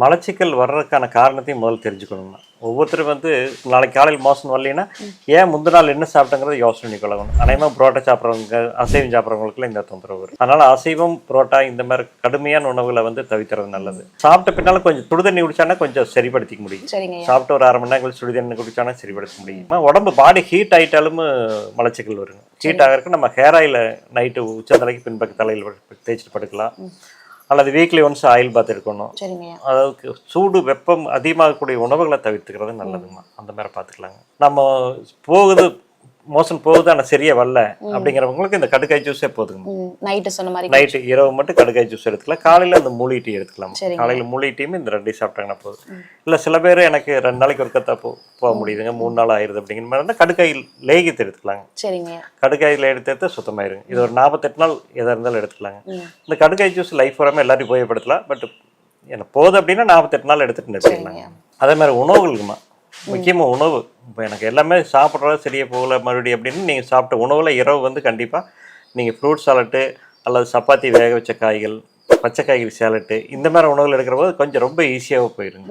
மலச்சிக்கல் வர்றதுக்கான காரணத்தையும் முதல்ல தெரிஞ்சுக்கணும்னா ஒவ்வொருத்தரும் வந்து நாளைக்கு காலையில் மோசம் வரலைன்னா ஏன் முந்தின நாள் என்ன சாப்பிட்டங்கிறத யோசனை பண்ணி கொள்ளணும். அனைவரும் புரோட்டா சாப்பிட்றவங்க அசைவம் சாப்பிட்றவங்களுக்குலாம் இந்த தொந்தரவு வரும். அதனால அசைவம் புரோட்டா இந்த மாதிரி கடுமையான உணவுகளை வந்து தவிர்க்கிறது நல்லது. சாப்பிட்ட பின்னால கொஞ்சம் சுடுதண்ணி குடிச்சானா கொஞ்சம் சரிப்படுத்திக்க முடியும். சாப்பிட்டு ஒரு அரை மணி நேரம் கழிச்சு சுடுதண்ணி குடிச்சானா சரிப்படுத்த முடியும். உடம்பு பாடி ஹீட் ஆயிட்டாலும் மலச்சிக்கல் வருங்க. ஹீட் ஆகிறதுக்கு நம்ம ஹேர் ஆயில நைட்டு உச்சந்தலைக்கு பின்பக்க தலையில் தேய்ச்சிட்டு படுக்கலாம். அல்லது வீக்லி ஒன்ஸ் ஆயில் பாத் எடுக்கணும். அதாவது சூடு வெப்பம் அதிகமாகக்கூடிய உணவுகளை தவிர்த்துக்கிறது நல்லதுங்க அந்த மாதிரி பார்த்துக்கலாங்க. நம்ம போகுது மோசன் போகுது ஆனால் சரியா வரல அப்படிங்கிறவங்களுக்கு இந்த கடுக்காய் ஜூஸே போதுங்க. நைட்டு சொன்ன மாதிரி நைட்டு இரவு மட்டும் கடுக்காய் ஜூஸ் எடுத்துக்கலாம். காலையில் அந்த மூலி டீ எடுத்துக்கலாம். காலையில் மூலி டீயும் இந்த ரெண்டையும் சாப்பிட்டாங்கன்னா போதும். இல்லை சில பேர் எனக்கு ரெண்டு நாளைக்கு ஒரு கத்தா போ போக முடியுதுங்க. மூணு நாள் ஆயிருது அப்படிங்கிற மாதிரி இருந்தால் கடுக்காய் லேகித்து எடுத்துக்கலாங்க. சரிங்க. கடுக்காயில் எடுத்து எடுத்து சுத்தமாயிருங்க. இது ஒரு நாற்பத்தெட்டு நாள் எதாக இருந்தாலும் எடுத்துக்கலாங்க. இந்த கடுக்காய் ஜூஸ் லைஃப் வராமல் எல்லாரும் உபயோகப்படுத்தலாம். பட் எனக்கு போகுது அப்படின்னா நாற்பத்தெட்டு நாள் எடுத்துட்டு நிறுத்திடலாங்க அதே மாதிரி உணவுகளுக்குமா? முக்கியமாக உணவு. இப்போ எனக்கு எல்லாமே சாப்பிட்றது சரியாக போகல மறுபடியும் அப்படின்னு நீங்கள் சாப்பிட்ட உணவில் இரவு வந்து கண்டிப்பாக நீங்கள் ஃப்ரூட் சாலட்டு அல்லது சப்பாத்தி வேக வச்ச காய்கள் பச்சை காய்கறி சேலட்டு இந்த மாதிரி உணவுகள் எடுக்கிற போது கொஞ்சம் ரொம்ப ஈஸியாக போயிருங்க.